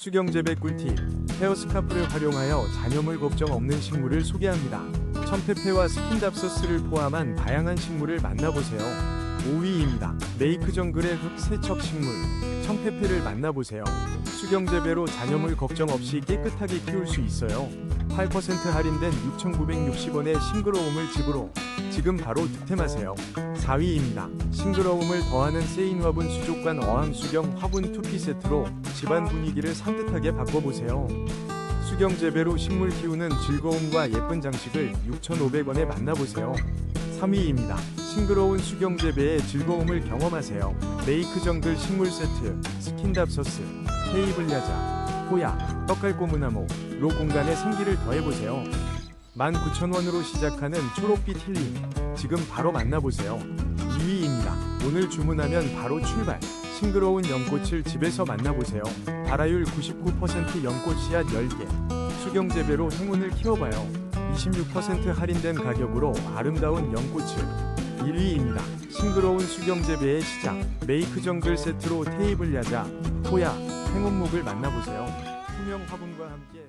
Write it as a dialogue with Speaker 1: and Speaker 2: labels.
Speaker 1: 수경재배 꿀팁 헤어스카프를 활용하여 잔여물 걱정 없는 식물을 소개합니다. 천페페와 스킨답소스를 포함한 다양한 식물을 만나보세요. 5위입니다. 메이크 정글의 흙 세척 식물 청페페를 만나보세요. 수경재배로 잔여물 걱정 없이 깨끗하게 키울 수 있어요. 8% 할인된 6,960원의 싱그러움을 집으로 지금 바로 득템하세요. 4위입니다. 싱그러움을 더하는 세인 화분 수족관 어항 수경 화분 투피 세트로 집안 분위기를 산뜻하게 바꿔보세요. 수경 재배로 식물 키우는 즐거움과 예쁜 장식을 6,500원에 만나보세요. 3위입니다. 싱그러운 수경 재배의 즐거움을 경험하세요. 메이크 정글 식물 세트, 스킨답서스, 테이블 야자, 호야, 떡갈고무나무 로 공간에 생기를 더해보세요. 19,000원으로 시작하는 초록빛 힐링 지금 바로 만나보세요. 2위입니다. 오늘 주문하면 바로 출발. 싱그러운 연꽃을 집에서 만나보세요. 발화율 99% 연꽃 씨앗 10개. 수경 재배로 행운을 키워봐요. 26% 할인된 가격으로 아름다운 연꽃을 1위입니다. 싱그러운 수경재배의 시작 메이크 정글 세트로 테이블 야자, 호야, 행운목을 만나보세요. 투명 화분과 함께